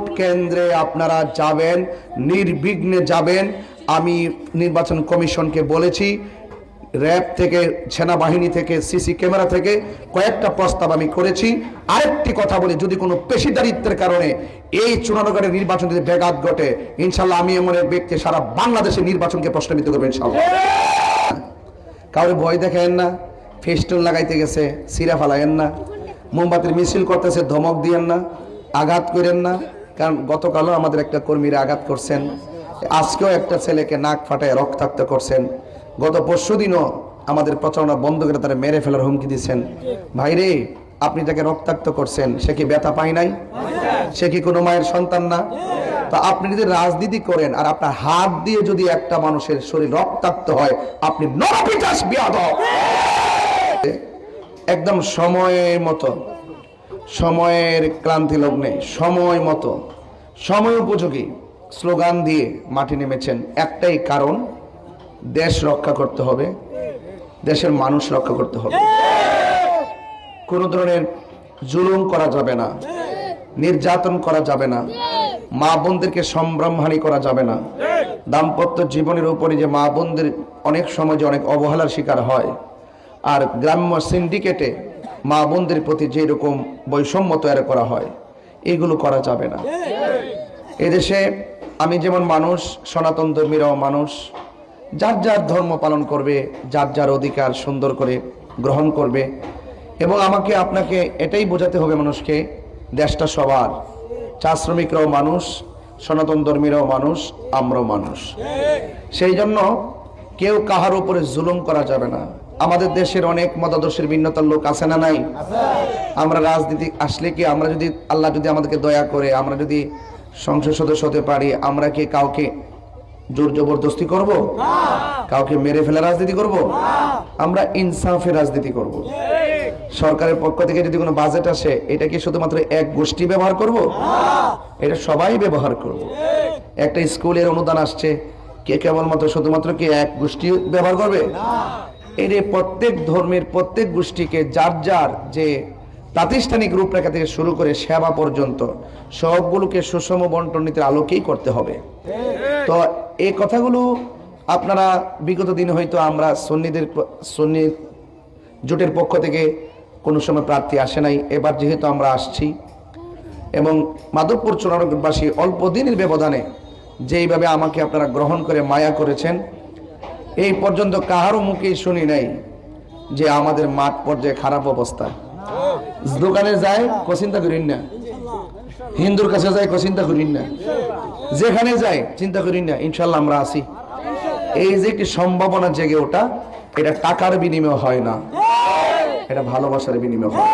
Vote কেন্দ্রে আপনারা যাবেন, নির্বিঘ্নে যাবেন। আমি নির্বাচন কমিশনকে বলেছি, র্যাব থেকে, সেনাবাহিনী থেকে, সিসি ক্যামেরা থেকে কয়েকটা প্রস্তাব আমি করেছি। আরেকটি কথা বলি, যদি কোনো পেশিদারিত্বের কারণে এই চুনানগরের নির্বাচন যদি ব্যাঘাত ঘটে ইনশাল্লাহ আমি এমন এক ব্যক্তি সারা বাংলাদেশের নির্বাচনকে প্রশ্নবিদ্ধ করব ইনশাল্লাহ কাউরে ভয় দেখেন না ফেস্টুন লাগাইতে গেছে, সিরা ফালাইয়েন না, মোমবাতির মিছিল করতেছে, ধমক দিয়েন না, আঘাত করেন না কারণ গতকালও আমাদের একটা কর্মীরা আঘাত করছেন। আজকেও একটা ছেলেকে নাক ফাটায় রক্তাক্ত করছেন। গত পরশু দিনও আমাদের প্রচারণা বন্ধ করে তারা মেরে ফেলার হুমকি দিচ্ছেন। ভাইরে আপনি তাকে রক্তাক্ত করছেন, সে কি ব্যথা পায় নাই? সে কি কোনো মায়ের সন্তান না? তা আপনি যদি রাজনীতি করেন আর আপনার হাত দিয়ে যদি একটা মানুষের শরীর রক্তাক্ত হয়, আপনি একদম সময়ের মতো, সময়ের ক্লান্তি লগ্নে, সময় মতো সময় উপযোগী স্লোগান দিয়ে মাটি নেমেছেন একটাই কারণ, দেশ রক্ষা করতে হবে, দেশের মানুষ রক্ষা করতে হবে। কোনো ধরনের জুলুম করা যাবে না, নির্যাতন করা যাবে না, মা বোনদেরকে সম্ভ্রমহানি করা যাবে না। দাম্পত্য জীবনের উপরে যে মা বোনদের অনেক সময় যে অনেক অবহেলার শিকার হয়, আর গ্রাম্য সিন্ডিকেটে মা বোনদের প্রতি যেরকম বৈষম্য তৈরি করা হয় এগুলো করা যাবে না। এদেশে আমি যেমন মানুষ, সনাতন ধর্মীরাও মানুষ, যার যার ধর্ম পালন করবে, যার যার অধিকার সুন্দর করে গ্রহণ করবে, এবং আমাকে, আপনাকে এটাই বোঝাতে হবে মানুষকে, দেশটা সবার। চা শ্রমিকরাও মানুষ, সনাতন ধর্মীরাও মানুষ, আমরাও মানুষ। সেই জন্য কেউ কাহার উপরে জুলুম করা যাবে না। আমাদের দেশের অনেক মতাদর্শের ভিন্নতার লোক আছে না নাই? আমরা রাজনীতি আসলে কি, আমরা যদি, আল্লাহ যদি আমাদেরকে দয়া করে, আমরা যদি সংসদ সদস্য হতে পারি, আমরা কি কাউকে জোর জবরদস্তি করব? কাউকে মেরে ফেলে রাজনীতি করব? আমরা ইনসাফে রাজনীতি করব। সরকারের পক্ষ থেকে যদি কোনো বাজেট আসে, এটা কি শুধুমাত্র এক গোষ্ঠী ব্যবহার করব? এটা সবাই ব্যবহার করব। একটা স্কুলের অনুদান আসছে, কে কেবলমাত্র শুধুমাত্র কি এক গোষ্ঠী ব্যবহার করবে? এর প্রত্যেক ধর্মের প্রত্যেক গোষ্ঠীকে যার যার যে প্রাতিষ্ঠানিক রূপরেখা থেকে শুরু করে সেবা পর্যন্ত সবগুলোকে সুষম বন্টন নীতির আলোকেই করতে হবে। তো এই কথাগুলো আপনারা বিগত দিনে হয়তো আমরা সন্নিদের সন্নি জোটের পক্ষ থেকে কোনো সময় প্রার্থী আসে নাই। এবার যেহেতু আমরা আসছি এবং মাধবপুর চূড়ানগরবাসী অল্প দিনের ব্যবধানে যেইভাবে আমাকে আপনারা গ্রহণ করে মায়া করেছেন এই পর্যন্ত কাহারও মুখেই শুনি নাই যে আমাদের মাঠ পর্যায়ে খারাপ অবস্থা। দোকানে যায় কচিন্তা করিন না। হিন্দুর কাছে যায় চিন্তা করিন না। যেখানে যায়, চিন্তা করিন না, ইনশাল্লাহ আমরা আসি এই যে একটি সম্ভাবনা জেগে ওটা এটা টাকার বিনিময় হয় না। এটা ভালোবাসার বিনিময় হয়।